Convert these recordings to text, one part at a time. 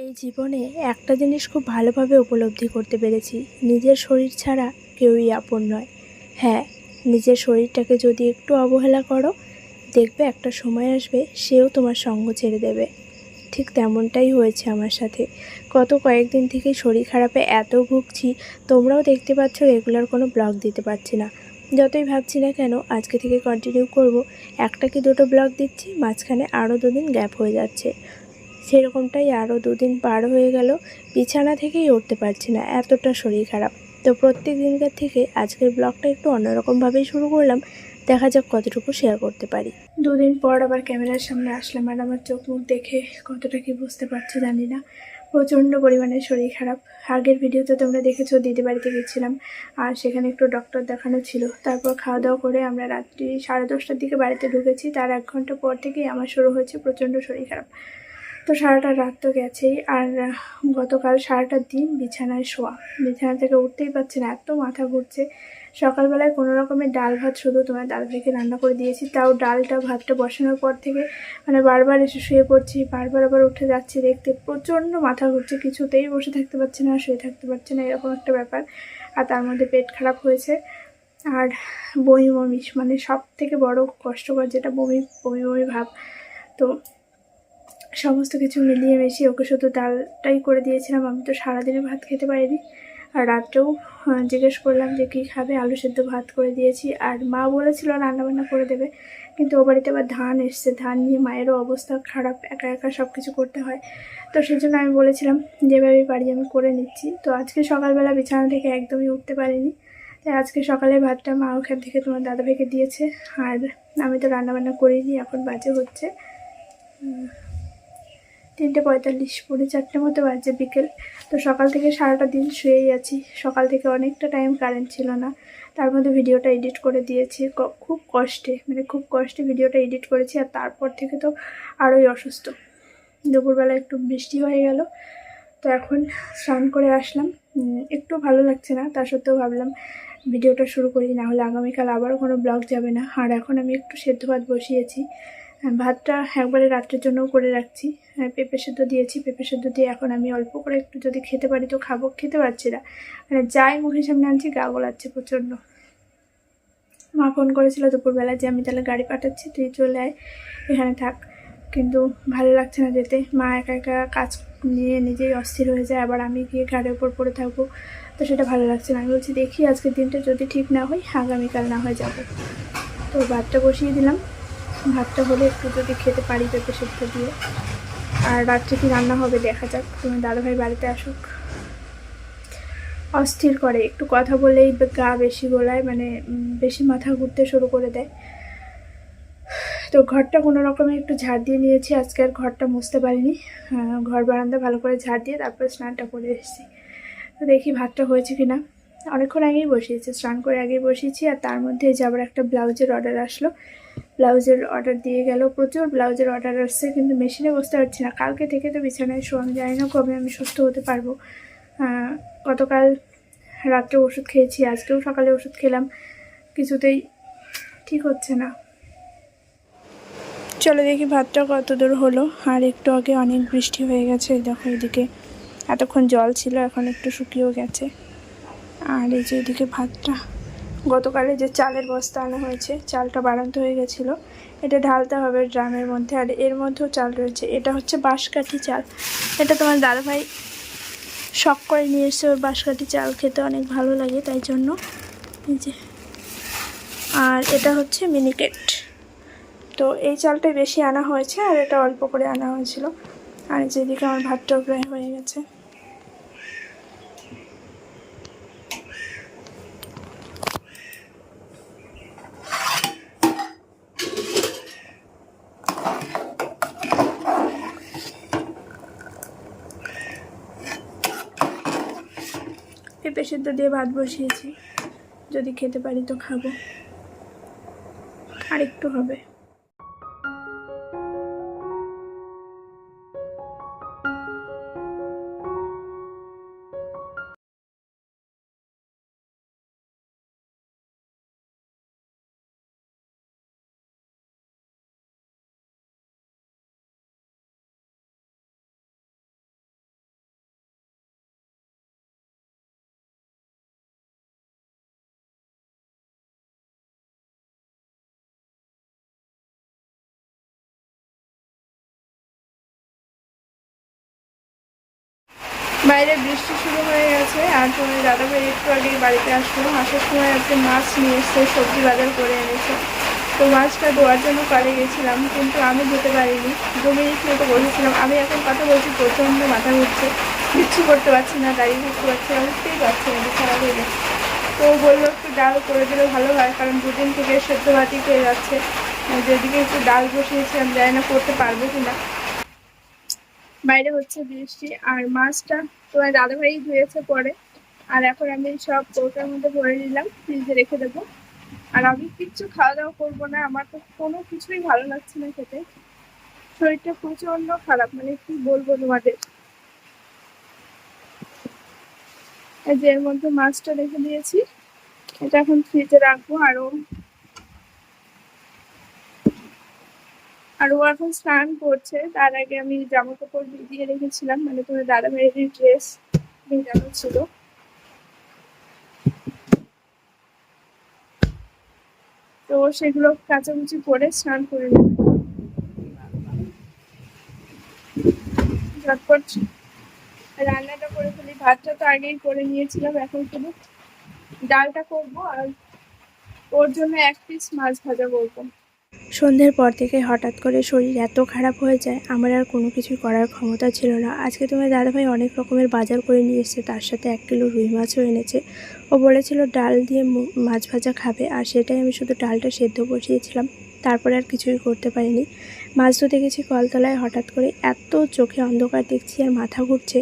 এই জীবনে একটা জিনিস খুব ভালোভাবে উপলব্ধি করতে পেরেছি, নিজের শরীর ছাড়া কেউই আপন নয়। হ্যাঁ নিজের শরীরটাকে যদি একটু অবহেলা করো, দেখবে একটা সময় আসবে সেও তোমার সঙ্গ ছেড়ে দেবে। ঠিক তেমনটাই হয়েছে আমার সাথে। গত কয়েকদিন থেকে শরীর খারাপে এত ভুগছি, তোমরাও দেখতে পাচ্ছ রেগুলার কোনো ব্লগ দিতে পারছি না। যতই ভাবছি না কেন, আজকে থেকে কন্টিনিউ করব। একটা কি দুটো ব্লগ দিচ্ছি, মাঝখানে আরও দুদিন গ্যাপ হয়ে যাচ্ছে। সেরকমটাই আরও দুদিন পার হয়ে গেল, বিছানা থেকেই উঠতে পারছি না, এতটা শরীর খারাপ। তো প্রত্যেক দিনকার থেকে আজকের ব্লগটা একটু অন্যরকমভাবেই শুরু করলাম, দেখা যাক কতটুকু শেয়ার করতে পারি। দুদিন পর আবার ক্যামেরার সামনে আসলাম আর আমার চোখ মুখ দেখে কতটা কি বুঝতে পারছি জানি না, প্রচণ্ড পরিমাণে শরীর খারাপ। আগের ভিডিওতে তোমরা দেখেছ দিদি বাড়িতে গেছিলাম, আর সেখানে একটু ডক্টর দেখানো ছিল। তারপর খাওয়া দাওয়া করে আমরা রাত্রি সাড়ে দশটার দিকে বাড়িতে ঢুকেছি, তার এক ঘণ্টা পর থেকেই আমার শুরু হয়েছে প্রচণ্ড শরীর খারাপ। তো সারাটা রাত তো গেছেই, আর গতকাল সারাটা দিন বিছানায় শোয়া। বিছানা থেকে উঠতেই পারছি না, এত মাথা ঘুরছে। সকালবেলায় কোনো রকমের ডাল ভাত শুধু তোমার ডাল ভেজে রান্না করে দিয়েছি, তাও ডালটা ভাতটা বসানোর পর থেকে মানে বারবার এসে শুয়ে পড়ছি, বারবার আবার উঠে যাচ্ছি দেখতে, প্রচণ্ড মাথা ঘুরছে, কিছুতেই বসে থাকতে পারছি না, শুয়ে থাকতে পারছি না, এরকম একটা ব্যাপার। আর তার মধ্যে পেট খারাপ হয়েছে। আর বমি বমি মানে সব থেকে বড় কষ্টকর যেটা বমি বমি বমি ভাব। তো সমস্ত কিছু মিলিয়ে মিশিয়ে ওকে শুধু ডালটাই করে দিয়েছিলাম। আমি তো সারাদিনে ভাত খেতে পারিনি। আর রাত্রেও জিজ্ঞেস করলাম যে কী খাবে? আলু সেদ্ধ ভাত করে দিয়েছি। আর মা বলেছিল রান্নাবান্না করে দেবে। কিন্তু ও বাড়িতে আবার ধান এসছে। ধান নিয়ে মায়েরও অবস্থা খারাপ। একা একা সব কিছু করতে হয়। তো সেই জন্য আমি বলেছিলাম যেভাবে পারি আমি করে নিচ্ছি। তো আজকে সকালবেলা বিছানা থেকে একদমই উঠতে পারিনি। তাই আজকে সকালে ভাতটা মা ওখান থেকে তোমার দাদা দাদাভাইকে দিয়েছে। আর আমি তো রান্নাবান্না করিনি। এখন বাজে হচ্ছে। তিনটে পঁয়তাল্লিশ পৌনে চারটে মতো বাজে বিকেল। তো সকাল থেকে সারাটা দিন শুয়েই আছি। সকাল থেকে অনেকটা টাইম কারেন্ট ছিল না। তার মধ্যে ভিডিওটা এডিট করে দিয়েছি। খুব কষ্টে মানে খুব কষ্টে ভিডিওটা এডিট করেছি। আর তারপর থেকে তো আরোই অসুস্থ। দুপুরবেলা একটু বৃষ্টি হয়ে গেল। তো এখন স্নান করে আসলাম। একটু ভালো লাগছে না। তা সত্ত্বেও ভাবলাম ভিডিওটা শুরু করি। না হলে আগামীকাল আবারও কোনো ব্লগ যাবে না। আর এখন আমি একটু সেদ্ধ ভাত বসিয়েছি। ভাতটা একবারে রাত্রের জন্যও করে রাখছি। হ্যাঁ, পেঁপে সেদ্ধ দিয়েছি। পেঁপে সেদ্ধ দিয়ে এখন আমি অল্প করে একটু যদি খেতে পারি তো খাব। খেতে পারছি না। মানে যাই মুখের সামনে আনছি গা গোলাচ্ছে প্রচণ্ড। মা ফোন করেছিল দুপুরবেলা যে আমি তাহলে গাড়ি পাঠাচ্ছি তুই চলে আয় এখানে থাক। কিন্তু ভালো লাগছে না যেতে। মা একা একা কাজ নিয়ে নিজেই অস্থির হয়ে যায়। আবার আমি গিয়ে ঘাড়ের উপর পড়ে থাকব। তো সেটা ভালো লাগছে না। আমি বলছি দেখি আজকের দিনটা যদি ঠিক না হয় আগামীকাল না হয়ে যাব। তো ভাতটা বসিয়ে দিলাম। ভাতটা হলে একটু যদি খেতে পারি পেঁপে সেদ্ধ দিয়ে। আর রাত্রে কি রান্না হবে দেখা যাক, তুমি দাদাভাই বাড়িতে আসুক। অস্থির করে, একটু কথা বলেই গা বেশি গোলায় মানে বেশি মাথা ঘুরতে শুরু করে দেয়। তো ঘরটা কোনো রকমে একটু ঝাড় দিয়ে নিয়েছি, আজকে আর ঘরটা মুছতে পারিনি। ঘর বারান্দা ভালো করে ঝাড় দিয়ে তারপরে স্নানটা করে এসেছি। তো দেখি ভাতটা হয়েছে কি না অনেকক্ষণ আগেই বসিয়েছি, স্নান করে আগেই বসিয়েছি আর তার মধ্যে যে আবার একটা ব্লাউজের অর্ডার আসলো। ব্লাউজের অর্ডার দিয়ে গেল, প্রচুর ব্লাউজের অর্ডার আসছে কিন্তু মেশিনে বসতে পারছি না। কালকে থেকে তো বিছানায় শো আমি জানি না, কবে আমি সুস্থ হতে পারব? গতকাল রাত্রে ওষুধ খেয়েছি, আজকেও সকালে ওষুধ খেলাম, কিছুতেই ঠিক হচ্ছে না। চলো দেখি ভাতটা কত দূর হলো। আর একটু আগে অনেক বৃষ্টি হয়ে গেছে দেখো এদিকে। এতক্ষণ জল ছিল, এখন একটু শুকিয়েও গেছে। আর এই যে এদিকে ভাতটা, গতকালে যে চালের বস্তা আনা হয়েছে, চালটা বাড়ান্ত হয়ে গেছিল। এটা ঢালতে হবে ড্রামের মধ্যে, আর এর মধ্যেও চাল রয়েছে। এটা হচ্ছে বাঁশকাঠি চাল। এটা তোমার দাদাভাই শখ করে নিয়ে এসছে ওর বাঁশকাঠি চাল, খেতে অনেক ভালো লাগে তাই জন্য। এই যে। আর এটা হচ্ছে মিনিকেট। তো এই চালটাই বেশি আনা হয়েছে, আর এটা অল্প করে আনা হয়েছিল। আর যেদিকে আমার ভাতটাও প্রায় হয়ে গেছে। পেঁপে সেদ্ধ দিয়ে ভাত বসিয়েছি। যদি খেতে পারি তো খাব। আর একটু হবে। বাইরে বৃষ্টি শুরু হয়ে গেছে। আর তোমার দাদাভাই একটু আগেই বাড়িতে আসলো। আসার সময় আজকে মাছ নিয়ে এসছে সবজি বাজার করে এনেছে। তো মাছটা ধোয়ার জন্য পারে গেছিলাম, কিন্তু আমি ধুতে পারিনি। দু মিনিট মতো বসেছিলাম। আমি এখন কথা বলছি, প্রচণ্ড মাথা ঘুরছে। কিচ্ছু করতে পারছি না দাঁড়িয়ে থাকতে পারছি না উঠতেই পারছি না খারাপ হয়ে গেছে তো বলল, একটু ডাল করে দিলে ভালো হয়, কারণ দুদিন থেকে সেদ্ধ ভাতি হয়ে যাচ্ছে। যেদিকে একটু ডাল বসিয়েছিলাম, জানি না করতে পারব কিনা। বাইরে হচ্ছে বৃষ্টি আর মাছটা তোমার দাদাভাই ধুয়েছে পরে। আর এখন আমি সব কৌটার মধ্যে ভরে নিলাম, ফ্রিজে রেখে দেবো। আর আমি কিচ্ছু খাওয়া দাওয়া করব না, আমার তো কোনো কিছুই ভালো লাগছে না খেতে। শরীরটা প্রচণ্ড খারাপ মানে কি বলব তোমাদের? যে এর মধ্যে মাছটা রেখে দিয়েছি, এটা এখন ফ্রিজে রাখব আরও আর ও এখন স্নান করছে, তার আগে আমি জামা কাপড় ভিজিয়ে রেখেছিলাম মানে তোমার দাদা ভাইয়ের ড্রেস ভেজানো ছিল। তো সেগুলো কাচাকুচি করে স্নান করে নেবে। ঝটপট রান্নাটা করে ফেলি। ভাতটা তো আগেই করে নিয়েছিলাম, এখন শুধু ডালটা করব আর ওর জন্য এক পিস মাছ ভাজা করব। সন্ধ্যের পর থেকে হঠাৎ করে শরীর এত খারাপ হয়ে যায়, আমার আর কোনো কিছু করার ক্ষমতা ছিল না। আজকে তোমার দাদাভাই অনেক রকমের বাজার করে নিয়ে এসেছে, তার সাথে এক কিলো রুই মাছও এনেছে। ও বলেছিল ডাল দিয়ে মাছ ভাজা খাবে, আর সেটাই আমি শুধু ডালটা সেদ্ধ বসিয়েছিলাম, তারপরে আর কিছুই করতে পারিনি। মাছ ধুতে গেছি কলতলায়, হঠাৎ করে এত চোখে অন্ধকার দেখছি আর মাথা ঘুরছে।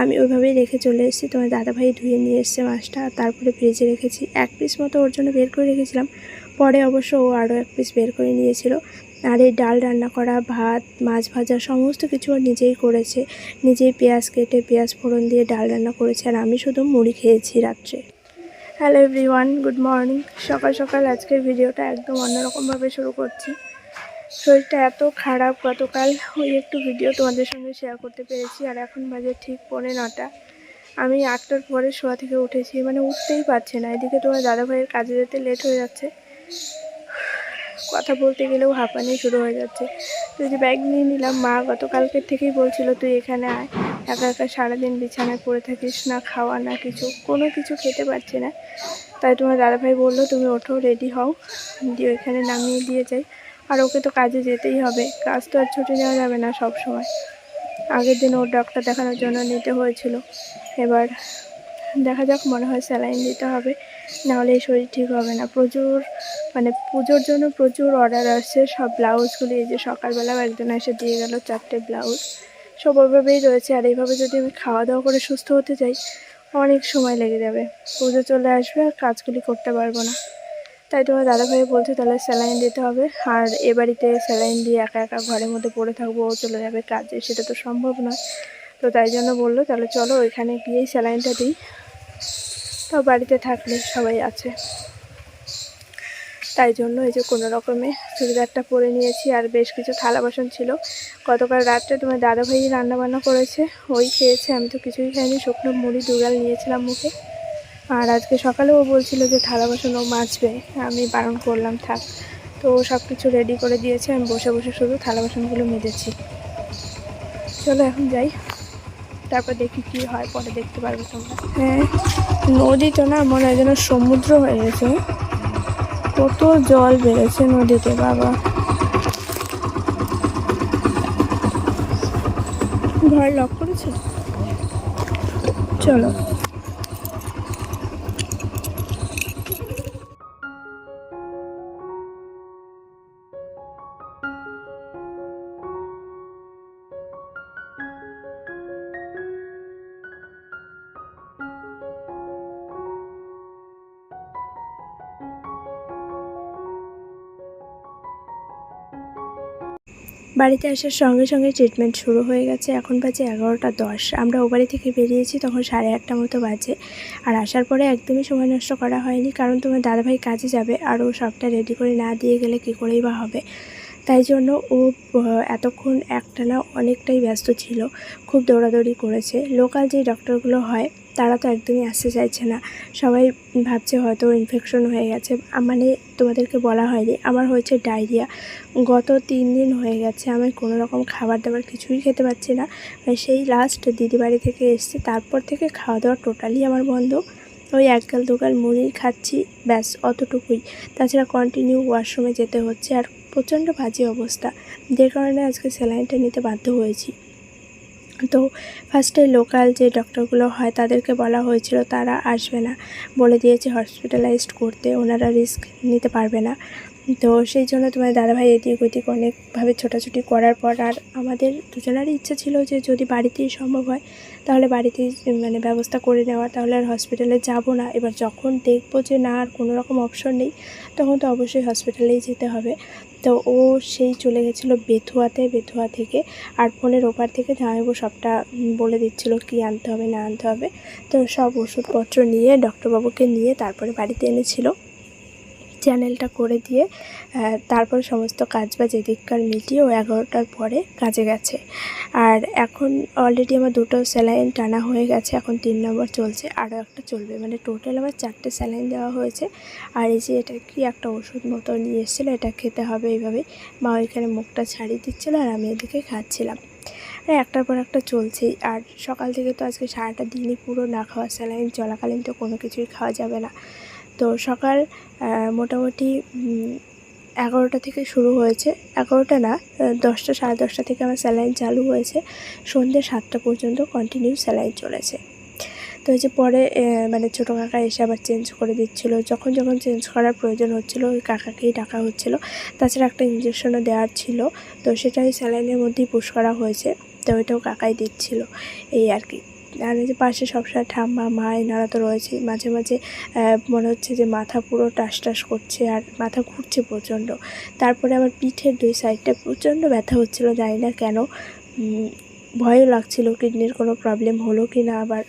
আমি ওইভাবেই রেখে চলে এসেছি, তোমার দাদাভাই ধুয়ে নিয়ে এসছে মাছটা তারপরে ফ্রিজে রেখেছি। এক পিস মতো ওর জন্য বের করে রেখেছিলাম। পরে অবশ্য ও আরও এক পিস বের করে নিয়েছিল। আর এই ডাল, রান্না করা, ভাত, মাছ ভাজা, সমস্ত কিছু নিজেই করেছে। নিজেই পেঁয়াজ কেটে পেঁয়াজ ফোড়ন দিয়ে ডাল রান্না করেছে আর আমি শুধু মুড়ি খেয়েছি রাত্রে। হ্যালো এভরিওয়ান গুড মর্নিং সকাল সকাল আজকের ভিডিওটা একদম অন্যরকমভাবে শুরু করছি। শরীরটা এত খারাপ, গতকাল ওই একটু ভিডিও তোমাদের সঙ্গে শেয়ার করতে পেরেছি আর এখন বাজে ঠিক পৌনে নটা। আমি আটটার পরে শোয়া থেকে উঠেছি মানে উঠতেই পারছে না। এদিকে তোমার দাদাভাইয়ের কাজে যেতে লেট হয়ে যাচ্ছে। কথা বলতে গেলেও হাঁপানি শুরু হয়ে যাচ্ছে। তো যে ব্যাগ নিয়ে নিলাম, মা গতকালকের থেকেই বলছিল, তুই এখানে আয়। একা একা সারাদিন বিছানায় পড়ে থাকিস না, খাওয়া না কিছু। কোনো কিছু খেতে পারছি না। তাই তোমার দাদাভাই বলল, তুমি ওঠো রেডি হও। দিয়ে ওইখানে নামিয়ে দিয়ে যাই। আর ওকে তো কাজে যেতেই হবে। কাজ তো আর ছুটি নেওয়া যাবে না সব সময় আগের দিন ওর ডক্টর দেখানোর জন্য নিতে হয়েছিল। এবার দেখা যাক মনে হয় স্যালাইন দিতে হবে। নাহলে এই শরীর ঠিক হবে না। প্রচুর মানে পুজোর জন্য প্রচুর অর্ডার আসছে। সব ব্লাউজগুলি এই যে সকালবেলাও একজন এসে দিয়ে গেল চারটে ব্লাউজ। সব ওইভাবেই রয়েছে। আর এইভাবে যদি আমি খাওয়া দাওয়া করে সুস্থ হতে চাই অনেক সময় লেগে যাবে। পুজো চলে আসবে আর কাজগুলি করতে পারব না। তাই তোমার দাদাভাই বলছে, তাহলে স্যালাইন দিতে হবে। আর এ বাড়িতে স্যালাইন দিয়ে একা একা ঘরের মধ্যে পড়ে থাকব, ও চলে যাবে কাজে। সেটা তো সম্ভব নয়। তো তাই জন্য বলল, তাহলে চলো ওইখানে গিয়েই স্যালাইনটা দিই। তাও বাড়িতে থাকলে সবাই আছে। তাই জন্য এই যে কোনো রকমে চুড়িদারটা পরে নিয়েছি, আর বেশ কিছু থালা বাসন ছিল। গতকাল রাত্রে তোমার দাদাভাই রান্না বান্না করেছে, ওই খেয়েছে, আমি তো কিছুই খাইনি, শুকনো মুড়ি দুগাল নিয়েছিলাম মুখে। আর আজকে সকালে ও বলছিল যে থালা বাসন ও মাজবে, আমি বারণ করলাম, থাক। তো সব কিছু রেডি করে দিয়েছে, আমি বসে বসে শুধু থালা বাসনগুলো মেজেছি। চলো এখন যাই। তারপর দেখি কি হয় পরে দেখতে পারবে তোমরা। হ্যাঁ নদী তো না মনে হয় যেন সমুদ্র হয়ে গেছে। কত জল বেড়েছে নদীতে বাবা। ঘর লক করেছে? চলো। বাড়িতে আসার সঙ্গে সঙ্গে ট্রিটমেন্ট শুরু হয়ে গেছে। এখন বাজে এগারোটা দশ। আমরা ও বাড়ি থেকে বেরিয়েছি তখন সাড়ে আটটা মতো বাজে। আর আসার পরে একদমই সময় নষ্ট করা হয়নি, কারণ তোমার দাদাভাই কাজে যাবে আর ও সবটা রেডি করে না দিয়ে গেলে কী করেই বা হবে। তাই জন্য ও এতক্ষণ একটানা অনেকটাই ব্যস্ত ছিল, খুব দৌড়াদৌড়ি করেছে। লোকাল যে ডক্টরগুলো হয়, তারা তো একদমই আসতে চাইছে না। সবাই ভাবছে হয়তো ইনফেকশন হয়ে গেছে। মানে তোমাদেরকে বলা হয়নি, আমার হয়েছে ডায়রিয়া গত তিন দিন হয়ে গেছে, আমি কোনো রকম খাবার দাবার কিছুই খেতে পারছি না। মানে সেই লাস্ট দিদি বাড়ি থেকে এসেছি, তারপর থেকে খাওয়া দাওয়া টোটালি আমার বন্ধ। ওই একগাল দুগাল মুড়ি খাচ্ছি, ব্যাস, অতটুকুই। তাছাড়া কন্টিনিউ ওয়াশরুমে যেতে হচ্ছে, আর প্রচণ্ড বাজে অবস্থা। যে কারণে আজকে স্যালাইনটা নিতে বাধ্য হয়েছি। তো ফার্স্টে লোকাল যে ডক্টরগুলো হয়, তাদেরকে বলা হয়েছিল, তারা আসবে না। বলে দিয়েছে হসপিটালাইজড করতে, ওনারা রিস্ক নিতে পারবে না। তো সেই জন্য তোমার দাদাভাই এদিক ওদিক অনেকভাবে ছোটাছুটি করার পর আর আমাদের দুজনারই ইচ্ছা ছিল যে যদি বাড়িতেই সম্ভব হয়, তাহলে বাড়িতেই মানে ব্যবস্থা করে নেওয়া, তাহলে আর হসপিটালে যাব না। এবার যখন দেখব যে না, আর কোনো রকম অপশন নেই, তখন তো অবশ্যই হসপিটালেই যেতে হবে। তো ও সেই চলে গেছিল বেথুয়াতে, বেথুয়া থেকে। আর ফোনের ওপার থেকে জামাইবাবু সবটা বলে দিচ্ছিল কি আনতে হবে, না আনতে হবে। তো সব ওষুধপত্র নিয়ে, ডক্টরবাবুকে নিয়ে তারপরে বাড়িতে এনেছিল। চ্যানেলটা করে দিয়ে তারপর সমস্ত কাজ বাজ এদিককার মিটিয়ে ও এগারোটার পরে কাজে গেছে। আর এখন অলরেডি আমার দুটো স্যালাইন টানা হয়ে গেছে, এখন তিন নম্বর চলছে আরও একটা চলবে। মানে টোটাল আমার চারটে স্যালাইন দেওয়া হয়েছে। আর এই যে এটা কি একটা ওষুধ মতো নিয়ে এসেছিল, এটা খেতে হবে এইভাবে মা ওইখানে মুখটা ছাড়িয়ে দিচ্ছিল আর আমি এদিকে খাচ্ছিলাম। একটার পর একটা চলছেই। আর সকাল থেকে তো আজকে সারাটা দিনই পুরো না খাওয়া স্যালাইন চলাকালীন তো কোনো কিছুই খাওয়া যাবে না। তো সকাল মোটামুটি এগারোটা থেকে শুরু হয়েছে। এগারোটা না দশটা, সাড়ে দশটা থেকে আমার স্যালাইন চালু হয়েছে। সন্ধ্যে সাতটা পর্যন্ত কন্টিনিউ স্যালাইন চলেছে। তো যে পরে মানে ছোটো কাকা এসে আবার চেঞ্জ করে দিচ্ছিল। যখন যখন চেঞ্জ করার প্রয়োজন হচ্ছিল, ওই কাকাকেই ডাকা হচ্ছিল। তাছাড়া একটা ইঞ্জেকশনও দেওয়ার ছিল। তো সেটা ওই স্যালাইনের মধ্যেই পুশ করা হয়েছে। তো ওইটাও কাকাই দিচ্ছিল। এই আর কি। আর এই যে পাশে সবসময় ঠাম্মা, মা এনারা তো রয়েছে। মাঝে মাঝে মনে হচ্ছে যে মাথা পুরো টাস টাস করছে আর মাথা ঘুরছে প্রচণ্ড। তারপরে আমার পিঠের দুই সাইডটা প্রচণ্ড ব্যথা হচ্ছিল, জানি না কেন। ভয়ও লাগছিল, কিডনির কোনো প্রবলেম হলো কি না, আবার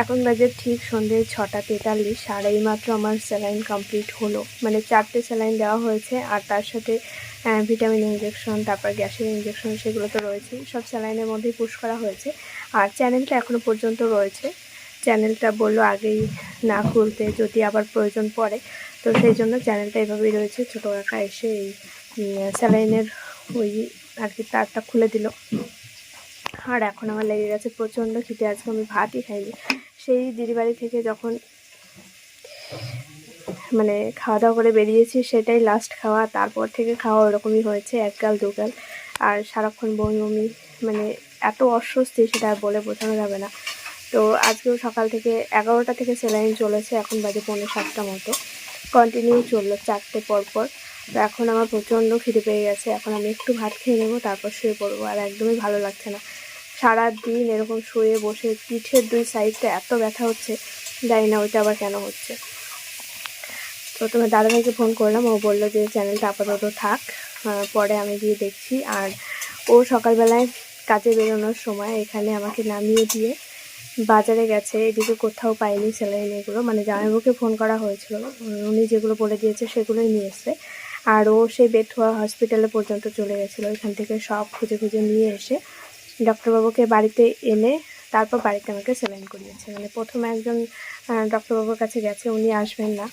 এখন বাজে ঠিক সন্ধ্যে ছটা তেতাল্লিশ, আর এইমাত্র আমার স্যালাইন কমপ্লিট হলো। মানে চারটে স্যালাইন দেওয়া হয়েছে, আর তার সাথে ভিটামিন ইঞ্জেকশন তারপর গ্যাসের ইঞ্জেকশন সেগুলো তো রয়েছে সব স্যালাইনের মধ্যেই পুশ করা হয়েছে। আর চ্যানেলটা এখনও পর্যন্ত রয়েছে। চ্যানেলটা বলল আগেই না খুলতে, যদি আবার প্রয়োজন পড়ে। তো সেই জন্য চ্যানেলটা এভাবেই রয়েছে। ছোটো কাকা এসে এই স্যালাইনের ওই আর কি তারটা খুলে দিল। আর এখন আমার লেগে গেছে প্রচণ্ড খিদে। আজকে আমি ভাতই খাইনি। সেই দিদিবাড়ি থেকে যখন মানে খাওয়া দাওয়া করে বেরিয়েছি, সেটাই লাস্ট খাওয়া। তারপর থেকে খাওয়া ওরকমই হয়েছে, এক গাল, দু গাল। আর সারাক্ষণ বমি বমি মানে এত অস্বস্তি, সেটা আর বলে বোঝানো যাবে না। তো আজকেও সকাল থেকে এগারোটা থেকে সেলাইন চলেছে, এখন বাজে পৌনে সাতটা মতো। কন্টিনিউ চলল চারটে পর পর তো এখন আমার প্রচণ্ড খিদে পেয়ে গেছে। এখন আমি একটু ভাত খেয়ে নেব, তারপর শুয়ে পড়ব, আর একদমই ভালো লাগছে না। সারা দিন এরকম শুয়ে বসে, পিঠের দুই সাইডটা এত ব্যথা হচ্ছে, জানি না ওইটা আবার কেন হচ্ছে। তো তোমার দাদাভাইকে ফোন করলাম, ও বলল যে চ্যানেলটা আপাতত থাক পরে আমি গিয়ে দেখছি। আর ও সকালবেলায় কাজে বেরোনোর সময় এখানে আমাকে নামিয়ে দিয়ে বাজারে গেছে, এদিকে কোথাও পাইনি স্যালাইন এগুলো মানে জামাইবাবুকে ফোন করা হয়েছিল। উনি যেগুলো বলে দিয়েছে সেগুলোই নিয়ে এসছে। আর ও সেই বেথুয়া হসপিটালে পর্যন্ত চলে গেছিল, এখান থেকে সব খুঁজে খুঁজে নিয়ে এসে ডক্টরবাবুকে বাড়িতে এনে তারপর বাড়িতে আমাকে স্যালাইন করিয়েছে। মানে প্রথমে একজন ডক্টরবাবুর কাছে গেছে, উনি আসবেন না।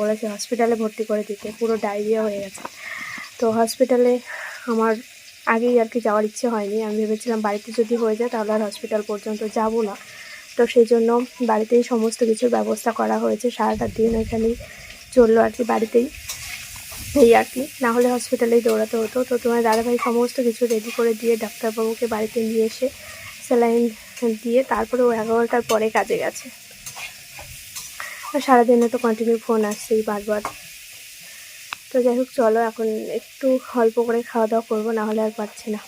বলেছে হসপিটালে ভর্তি করে দিতে, পুরো ডায়রিয়া হয়ে গেছে। তো হসপিটালে আমার আগেই আর কি যাওয়ার ইচ্ছে হয়নি। আমি ভেবেছিলাম বাড়িতে যদি হয়ে যায় তাহলে আর হসপিটাল পর্যন্ত যাব না। তো সেই জন্য বাড়িতেই সমস্ত কিছুর ব্যবস্থা করা হয়েছে। সারাটা দিন ওইখানেই চলল আর কি বাড়িতেই। এই আর কি, না হলে হসপিটালেই দৌড়াতে হতো। তো তোমার দাদাভাই সমস্ত কিছু রেডি করে দিয়ে ডাক্তারবাবুকে বাড়িতে নিয়ে এসে স্যালাইন দিয়ে তারপরে ও এগারোটার পরে কাজে গেছে। সারাদিনে তো কন্টিনিউ ফোন আসছেই বারবার। তো যাই হোক চলো এখন একটু অল্প করে খাওয়া দাওয়া করব না হলে আর পারছি না।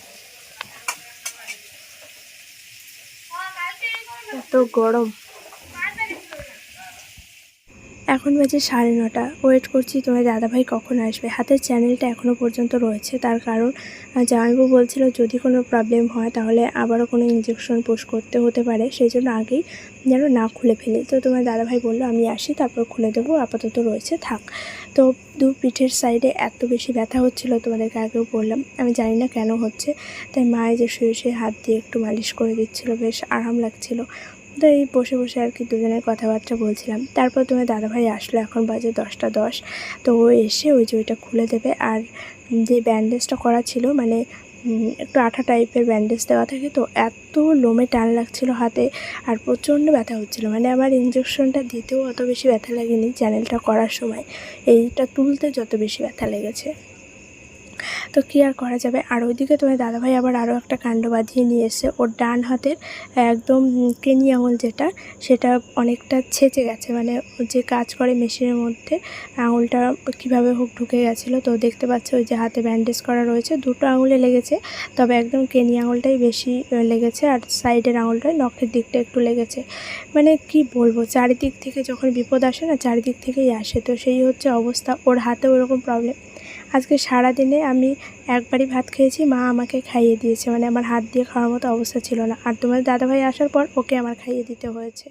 এত গরম। এখন বাজে সাড়ে নটা। ওয়েট করছি তোমার দাদাভাই কখন আসবে। হাতের চ্যানেলটা এখনও পর্যন্ত রয়েছে। তার কারণ আহ, জামাইবাবু বলছিল যদি কোনো প্রবলেম হয় তাহলে আবারও কোনো ইঞ্জেকশন পুশ করতে হতে পারে। সেই জন্য আগেই যেন না খুলে ফেলি। তো তোমার দাদাভাই বলল, আমি আসি, তারপর খুলে দেবো, আপাতত রয়েছে, থাক। তো দু পিঠের সাইডে এত বেশি ব্যথা হচ্ছিল তোমাদেরকে আগেও বললাম, আমি জানি না কেন হচ্ছে। তাই মায়ে যে শুয়ে শুয়ে হাত দিয়ে একটু মালিশ করে দিচ্ছিল, বেশ আরাম লাগছিল। তো এই বসে বসে আর কি দুজনের কথাবার্তা বলছিলাম। তারপর তোমার দাদাভাই আসলো, এখন বাজে দশটা দশ। তো ও এসে ওই যে ওইটা খুলে দেবে। আর যে ব্যান্ডেজটা করা ছিল মানে একটু আঠা টাইপের ব্যান্ডেজ দেওয়া থাকে তো এত লোমে টান লাগছিল হাতে আর প্রচণ্ড ব্যথা হচ্ছিল। মানে আমার ইঞ্জেকশনটা দিতেও অত বেশি ব্যথা লাগেনি চ্যানেলটা করার সময়। এইটা তুলতে যত বেশি ব্যথা লেগেছে। তো কী আর করা যাবে? আর ওইদিকে তোমার দাদাভাই আবার আরও একটা কাণ্ড বাঁধিয়ে নিয়ে এসে ওর ডান হাতের একদম কেনি আঙুল যেটা, সেটা অনেকটা ছেঁচে গেছে। মানে যে কাজ করে মেশিনের মধ্যে, আঙুলটা কীভাবে হোক ঢুকে গেছিল, তো দেখতে পাচ্ছ ওই যে হাতে ব্যান্ডেজ করা রয়েছে। দুটো আঙুলে লেগেছে, তবে একদম কেনি আঙুলটাই বেশি লেগেছে। আর সাইডের আঙুলটায় নখের দিকটা একটু লেগেছে। মানে কি বলব, চারিদিক থেকে যখন বিপদ আসে না, চারিদিক থেকেই আসে। তো সেই হচ্ছে অবস্থা। ওর হাতে ওরকম প্রবলেম আজকে সারা দিনে আমি একবারই ভাত খেয়েছি, মা আমাকে খাইয়ে দিয়েছে। মানে আমার হাত দিয়ে খাওয়ার মতো অবস্থা ছিল না। আর তোমার দাদাভাই আসার পর ওকে আমার খাইয়ে দিতে হয়েছে।